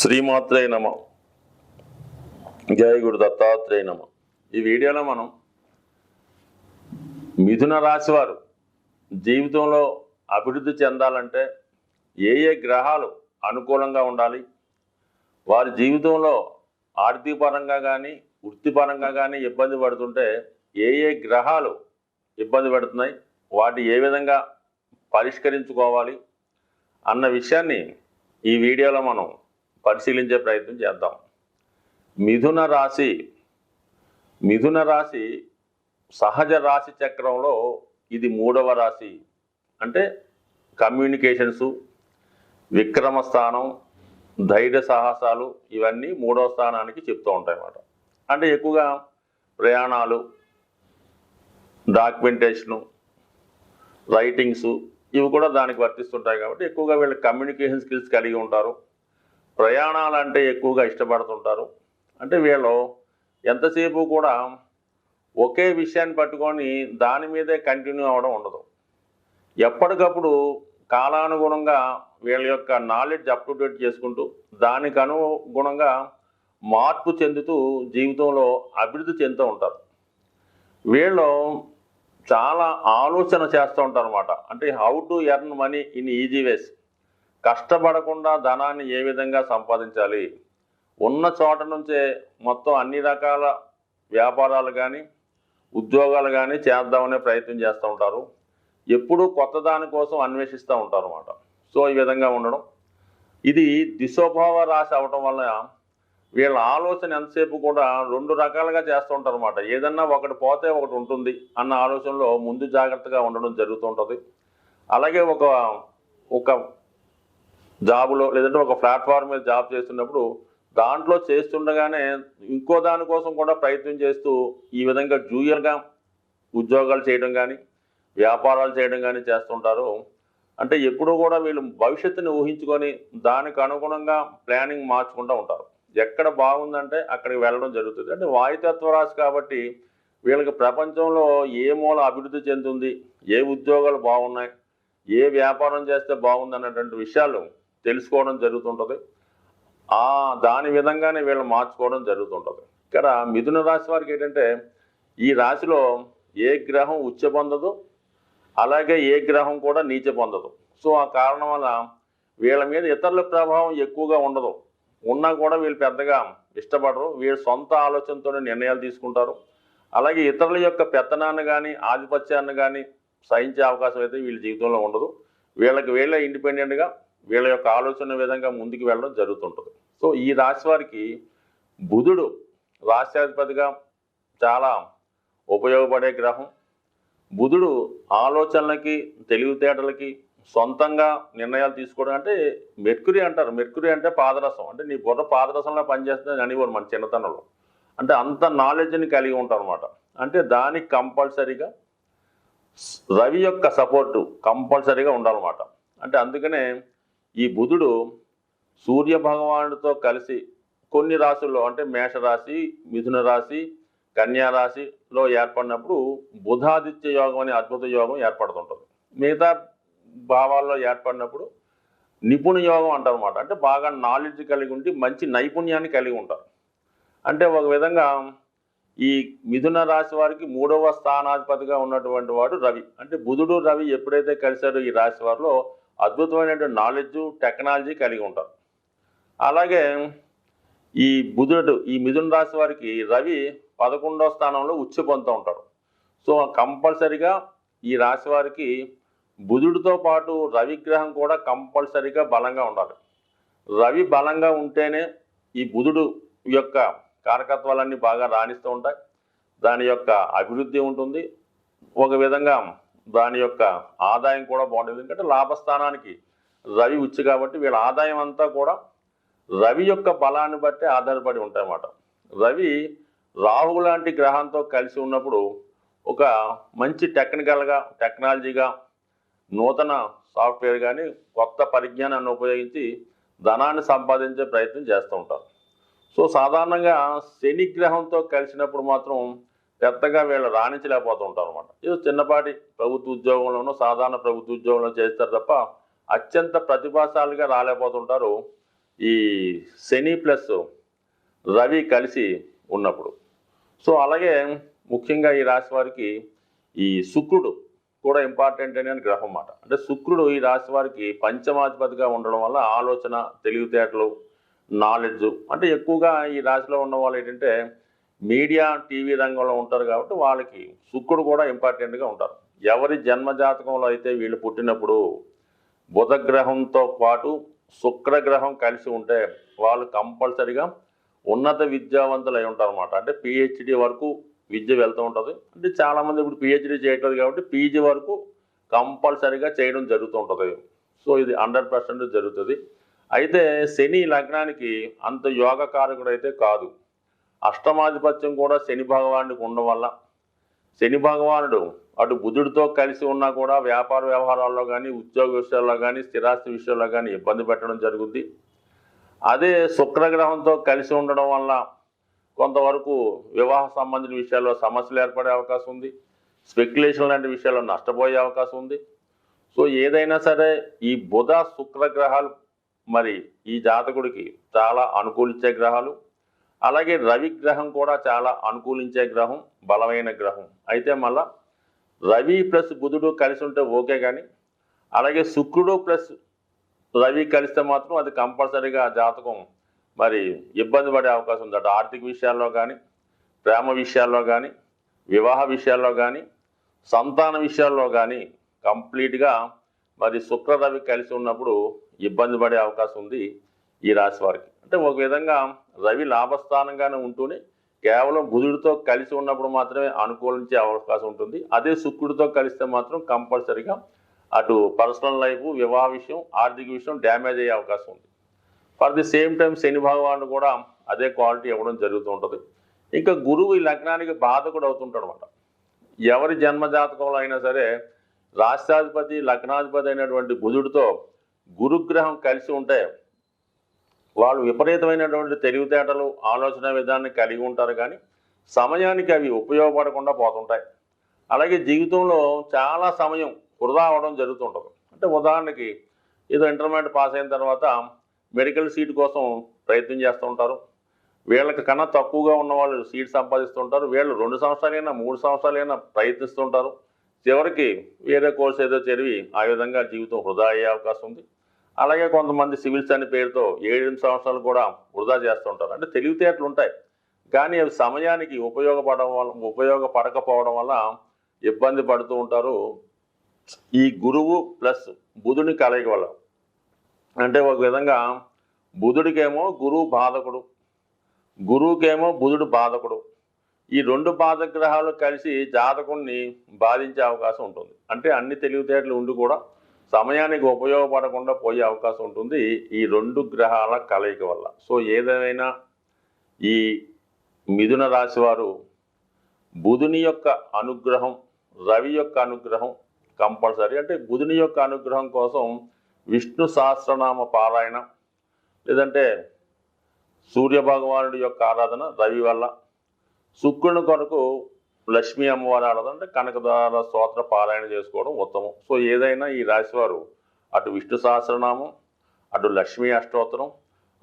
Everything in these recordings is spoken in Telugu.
శ్రీమాత్రే నమ. జయ గురు దత్తాత్రేయ నమ. ఈ వీడియోలో మనం మిథున రాశి వారు జీవితంలో అభివృద్ధి చెందాలంటే ఏ ఏ గ్రహాలు అనుకూలంగా ఉండాలి? వారి జీవితంలో ఆర్థిక పరంగా కానీ వృత్తిపరంగా కానీ ఇబ్బంది పడుతుంటే ఏ ఏ గ్రహాలు ఇబ్బంది పడుతున్నాయి? వాటి ఏ విధంగా పరిష్కరించుకోవాలి? అన్న విషయాన్ని ఈ వీడియోలో మనం పరిశీలించే ప్రయత్నం చేద్దాం. మిథున రాశి మిథున రాశి సహజ రాశి చక్రంలో ఇది మూడవ రాశి. అంటే కమ్యూనికేషన్సు విక్రమ స్థానం ధైర్య సాహసాలు ఇవన్నీ మూడవ స్థానానికి చెప్తూ ఉంటాయి అన్నమాట. అంటే ఎక్కువగా ప్రయాణాలు డాక్యుమెంటేషను రైటింగ్స్ ఇవి కూడా దానికి వర్తిస్తుంటాయి కాబట్టి ఎక్కువగా వీళ్ళు కమ్యూనికేషన్ స్కిల్స్ కలిగి ఉంటారు. ప్రయాణాలు అంటే ఎక్కువగా ఇష్టపడుతుంటారు. అంటే వీళ్ళు ఎంతసేపు కూడా ఒకే విషయాన్ని పట్టుకొని దాని మీదే కంటిన్యూ అవ్వడం ఉండదు. ఎప్పటికప్పుడు కాలానుగుణంగా వీళ్ళ యొక్క నాలెడ్జ్ అప్ టు డేట్ చేసుకుంటూ దానికి అనుగుణంగా మార్పు చెందుతూ జీవితంలో అభివృద్ధి చెందుతూ ఉంటారు. వీళ్ళు చాలా ఆలోచన చేస్తూ ఉంటారు అనమాట అంటే how to earn money in easy ways కష్టపడకుండా ధనాన్ని ఏ విధంగా సంపాదించాలి? ఉన్న చోట నుంచే మొత్తం అన్ని రకాల వ్యాపారాలు కానీ ఉద్యోగాలు కానీ చేద్దామనే ప్రయత్నం చేస్తూ ఉంటారు. ఎప్పుడూ కొత్త దానికోసం అన్వేషిస్తూ ఉంటారు అన్నమాట సో ఈ విధంగా ఉండడం. ఇది దిశోభావ రాశి అవటం వల్ల వీళ్ళ ఆలోచన ఎంతసేపు కూడా రెండు రకాలుగా చేస్తూ ఉంటారు అనమాట ఏదన్నా ఒకటి పోతే ఒకటి ఉంటుంది అన్న ఆలోచనలో ముందు జాగ్రత్తగా ఉండడం జరుగుతుంటుంది అలాగే ఒక ఒక జాబ్లో లేదంటే ఒక ప్లాట్ఫామ్ మీద జాబ్ చేస్తున్నప్పుడు దాంట్లో చేస్తుండగానే ఇంకో దానికోసం కూడా ప్రయత్నం చేస్తూ ఈ విధంగా జూనియర్గా ఉద్యోగాలు చేయడం కానీ వ్యాపారాలు చేయడం కానీ చేస్తుంటారు. అంటే ఎప్పుడూ కూడా వీళ్ళు భవిష్యత్తుని ఊహించుకొని దానికి అనుగుణంగా ప్లానింగ్ మార్చుకుంటూ ఉంటారు. ఎక్కడ బాగుందంటే అక్కడికి వెళ్ళడం జరుగుతుంది. అంటే వాయుతత్వ రాశి కాబట్టి వీళ్ళకి ప్రపంచంలో ఏ మూల అభివృద్ధి చెందుతుంది ఏ ఉద్యోగాలు బాగున్నాయి ఏ వ్యాపారం చేస్తే బాగుంది అన్నటువంటి విషయాలు తెలుసుకోవడం జరుగుతుంటుంది. ఆ దాని విధంగానే వీళ్ళు మార్చుకోవడం జరుగుతుంటుంది. ఇక్కడ మిథున రాశి వారికి ఏంటంటే ఈ రాశిలో ఏ గ్రహం ఉచ్చ పొందదు అలాగే ఏ గ్రహం కూడా నీచ పొందదు. సో ఆ కారణం వల్ల వీళ్ళ మీద ఇతరుల ప్రభావం ఎక్కువగా ఉండదు. ఉన్నా కూడా వీళ్ళు పెద్దగా ఇష్టపడరు. వీళ్ళ సొంత ఆలోచనతోనే నిర్ణయాలు తీసుకుంటారు. అలాగే ఇతరుల యొక్క పెత్తనాన్ని కానీ ఆధిపత్యాన్ని కానీ సహించే అవకాశం అయితే వీళ్ళ జీవితంలో ఉండదు. వీళ్ళకి వీళ్ళే ఇండిపెండెంట్గా వీళ్ళ యొక్క ఆలోచన విధంగా ముందుకు వెళ్ళడం జరుగుతుంటుంది. సో ఈ రాశి వారికి బుధుడు రాష్ట్రాధిపతిగా చాలా ఉపయోగపడే గ్రహం. బుధుడు ఆలోచనలకి తెలివితేటలకి సొంతంగా నిర్ణయాలు తీసుకోవడం అంటే మెర్కురీ అంటారు. మెర్కురీ అంటే పాదరసం. అంటే నీ బుర్ర పాదరసంలో పనిచేస్తుంది అనేవారు మన చిన్నతనంలో. అంటే అంత నాలెడ్జ్ని కలిగి ఉంటారు అనమాట అంటే దానికి కంపల్సరీగా రవి యొక్క సపోర్టు కంపల్సరీగా ఉండాలన్నమాట. అంటే అందుకనే ఈ బుధుడు సూర్య భగవానుడితో కలిసి కొన్ని రాశుల్లో అంటే మేషరాశి మిథున రాశి కన్యా రాశిలో ఏర్పడినప్పుడు బుధాదిత్య యోగం అనే అద్భుత యోగం ఏర్పడుతుంటుంది. మిగతా భావాల్లో ఏర్పడినప్పుడు నిపుణ యోగం అంటారన్నమాట. అంటే బాగా నాలెడ్జ్ కలిగి ఉండి మంచి నైపుణ్యాన్ని కలిగి ఉంటారు. అంటే ఒక విధంగా ఈ మిథున రాశి వారికి మూడవ స్థానాధిపతిగా ఉన్నటువంటి వాడు రవి. అంటే బుధుడు రవి ఎప్పుడైతే కలిశారో ఈ రాశి వారిలో అద్భుతమైనటువంటి నాలెడ్జ్ టెక్నాలజీ కలిగి ఉంటారు. అలాగే ఈ బుధుడు ఈ మిథున రాశి వారికి రవి పదకొండవ స్థానంలో ఉచ్చ పొందుతూ ఉంటారు సో కంపల్సరిగా ఈ రాశి వారికి బుధుడితో పాటు రవి గ్రహం కూడా కంపల్సరిగా బలంగా ఉండాలి. రవి బలంగా ఉంటేనే ఈ బుధుడు యొక్క కారకత్వాలన్నీ బాగా రాణిస్తూ ఉంటాయి. దాని యొక్క అభివృద్ధి ఉంటుంది. ఒక విధంగా దాని యొక్క ఆదాయం కూడా బాగుంటుంది ఎందుకంటే లాభస్థానానికి రవి ఉచ్చు కాబట్టి వీళ్ళ ఆదాయం అంతా కూడా రవి యొక్క బలాన్ని బట్టి ఆధారపడి ఉంటాయన్నమాట. రవి రాహు లాంటి గ్రహంతో కలిసి ఉన్నప్పుడు ఒక మంచి టెక్నికల్గా టెక్నాలజీగా నూతన సాఫ్ట్వేర్ కానీ కొత్త పరిజ్ఞానాన్ని ఉపయోగించి ధనాన్ని సంపాదించే ప్రయత్నం చేస్తూ ఉంటారు. సో సాధారణంగా శని గ్రహంతో కలిసినప్పుడు మాత్రం పెద్దగా వీళ్ళు రాణించలేకపోతూ ఉంటారు అనమాట ఇది చిన్నపాటి ప్రభుత్వ ఉద్యోగంలోనూ సాధారణ ప్రభుత్వ ఉద్యోగంలో చేస్తారు తప్ప అత్యంత ప్రతిభాశాలిగా రాలేకపోతుంటారు ఈ శని ప్లస్ రవి కలిసి ఉన్నప్పుడు. సో అలాగే ముఖ్యంగా ఈ రాశి వారికి ఈ శుక్రుడు కూడా ఇంపార్టెంట్ అనే గ్రహం అన్నమాట. అంటే శుక్రుడు ఈ రాశి వారికి పంచమాధిపతిగా ఉండడం వల్ల ఆలోచన తెలివితేటలు నాలెడ్జ్ అంటే ఎక్కువగా ఈ రాశిలో ఉన్న వాళ్ళు ఏంటంటే మీడియా టీవీ రంగంలో ఉంటారు కాబట్టి వాళ్ళకి శుక్రుడు కూడా ఇంపార్టెంట్గా ఉంటారు. ఎవరి జన్మ జాతకంలో అయితే వీళ్ళు పుట్టినప్పుడు బుధ గ్రహంతో పాటు శుక్రగ్రహం కలిసి ఉంటే వాళ్ళు కంపల్సరిగా ఉన్నత విద్యావంతులు అయి ఉంటారు అనమాట అంటే పిహెచ్డి వరకు విద్య వెళ్తూ ఉంటుంది. అంటే చాలామంది ఇప్పుడు పిహెచ్డి చేయట్లేదు కాబట్టి పీజీ వరకు కంపల్సరిగా చేయడం జరుగుతూ ఉంటుంది. సో ఇది హండ్రెడ్ పర్సెంట్ జరుగుతుంది. అయితే శని లగ్నానికి అంత యోగకారకుడు అయితే కాదు. అష్టమాధిపత్యం కూడా శని భగవానుడికి ఉండడం వల్ల శని భగవానుడు అటు బుధుడితో కలిసి ఉన్నా కూడా వ్యాపార వ్యవహారాల్లో కానీ ఉద్యోగ విషయాల్లో కానీ స్థిరాస్తి విషయాల్లో కానీ ఇబ్బంది పెట్టడం జరుగుద్ది. అదే శుక్రగ్రహంతో కలిసి ఉండడం వల్ల కొంతవరకు వివాహ సంబంధిత విషయాల్లో సమస్యలు ఏర్పడే అవకాశం ఉంది. స్పెక్యులేషన్ లాంటి విషయాల్లో నష్టపోయే అవకాశం ఉంది. సో ఏదైనా సరే ఈ బుధ శుక్ర గ్రహాలు మరి ఈ జాతకుడికి చాలా అనుకూలించే గ్రహాలు. అలాగే రవి గ్రహం కూడా చాలా అనుకూలించే గ్రహం బలమైన గ్రహం. అయితే మళ్ళా రవి ప్లస్ బుధుడు కలిసి ఉంటే ఓకే కానీ అలాగే శుక్రుడు ప్లస్ రవి కలిస్తే మాత్రం అది కంపల్సరీగా జాతకం మరి ఇబ్బంది పడే అవకాశం ఉంది. అటు ఆర్థిక విషయాల్లో కానీ ప్రేమ విషయాల్లో కానీ వివాహ విషయాల్లో కానీ సంతాన విషయాల్లో కానీ కంప్లీట్గా మరి శుక్ర రవి కలిసి ఉన్నప్పుడు ఇబ్బంది పడే అవకాశం ఉంది ఈ రాశి వారికి. అంటే ఒక విధంగా రవి లాభస్థానంగానే ఉంటూనే కేవలం బుధుడితో కలిసి ఉన్నప్పుడు మాత్రమే అనుకూలించే అవకాశం ఉంటుంది. అదే శుక్రుడితో కలిస్తే మాత్రం కంపల్సరిగా అటు పర్సనల్ లైఫ్ వివాహ విషయం ఆర్థిక విషయం డ్యామేజ్ అయ్యే అవకాశం ఉంది. For the same time Shani భగవాను కూడా అదే క్వాలిటీ ఇవ్వడం జరుగుతూ ఉంటుంది. ఇంకా గురువు ఈ లగ్నానికి బాధకుడు అవుతుంటాడు అనమాట ఎవరి జన్మజాతకంలో అయినా సరే రాష్ట్రాధిపతి లగ్నాధిపతి అయినటువంటి బుధుడితో గురుగ్రహం కలిసి ఉంటే వాళ్ళు విపరీతమైనటువంటి తెలివితేటలు ఆలోచన విధానాన్ని కలిగి ఉంటారు కానీ సమయానికి అవి ఉపయోగపడకుండా పోతుంటాయి. అలాగే జీవితంలో చాలా సమయం వృధా అవ్వడం జరుగుతుంటుంది. అంటే ఉదాహరణకి ఏదో ఇంటర్మీడియట్ పాస్ అయిన తర్వాత మెడికల్ సీట్ కోసం ప్రయత్నం చేస్తూ ఉంటారు వీళ్ళకి కన్నా తక్కువగా ఉన్న వాళ్ళు సీట్ సంపాదిస్తుంటారు. వీళ్ళు రెండు సంవత్సరాలైనా మూడు సంవత్సరాలైనా ప్రయత్నిస్తుంటారు. చివరికి వేరే కోర్స్ ఏదో చదివి ఆ విధంగా జీవితం వృధా అయ్యే అవకాశం ఉంది. అలాగే కొంతమంది సివిల్స్ అనే పేరుతో ఏడెనిమిది సంవత్సరాలు కూడా వృధా చేస్తుంటారు. అంటే తెలివితేటలు ఉంటాయి. కానీ అవి సమయానికి ఉపయోగపడడం వల్ల ఉపయోగపడకపోవడం వల్ల ఇబ్బంది పడుతూ ఉంటారు. ఈ గురువు ప్లస్ బుధుని కలయిక వల్ల. అంటే ఒక విధంగా బుధుడికేమో గురువు బాధకుడు గురువుకేమో బుధుడు బాధకుడు. ఈ రెండు బాధగ్రహాలు కలిసి జాతకుణ్ణి బాధించే అవకాశం ఉంటుంది. అంటే అన్ని తెలివితేటలు ఉండి కూడా సమయానికి ఉపయోగపడకుండా పోయే అవకాశం ఉంటుంది ఈ రెండు గ్రహాల కలయిక వల్ల. సో ఏదైనా ఈ మిథున రాశి వారు బుధుని యొక్క అనుగ్రహం రవి యొక్క అనుగ్రహం కంపల్సరీ. అంటే బుధుని యొక్క అనుగ్రహం కోసం విష్ణు సహస్రనామ పారాయణ లేదంటే సూర్య భగవానుడి యొక్క ఆరాధన రవి వల్ల. శుక్రుని కొరకు లక్ష్మీ అమ్మవారి ఆడదంటే అంటే కనకదార స్తోత్ర పారాయణ చేసుకోవడం ఉత్తమం. సో ఏదైనా ఈ రాశివారు అటు విష్ణు సహస్రనామం అటు లక్ష్మీ అష్టోత్తరం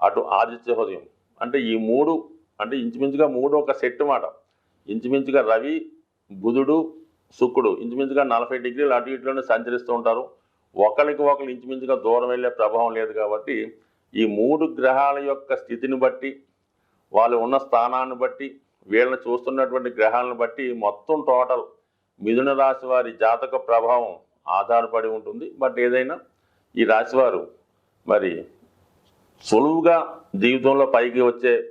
అటు ఆదిత్య హృదయం. అంటే ఈ మూడు అంటే ఇంచుమించుగా మూడు ఒక సెట్ మాట. ఇంచుమించుగా రవి బుధుడు శుక్రుడు ఇంచుమించుగా నలభై డిగ్రీలు అటు ఇటులోనే సంచరిస్తూ ఉంటారు. ఒకరికి ఒకరు ఇంచుమించుగా దూరం వెళ్ళే ప్రభావం లేదు కాబట్టి ఈ మూడు గ్రహాల యొక్క స్థితిని బట్టి వాళ్ళు ఉన్న స్థానాన్ని బట్టి వీళ్ళని చూస్తున్నటువంటి గ్రహాలను బట్టి మొత్తం టోటల్ మిథున రాశి వారి జాతక ప్రభావం ఆధారపడి ఉంటుంది. బట్ ఏదైనా ఈ రాశివారు మరి సులువుగా జీవితంలో పైకి వచ్చే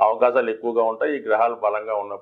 అవకాశాలు ఎక్కువగా ఉంటాయి. ఈ గ్రహాలు బలంగా ఉన్నప్పుడు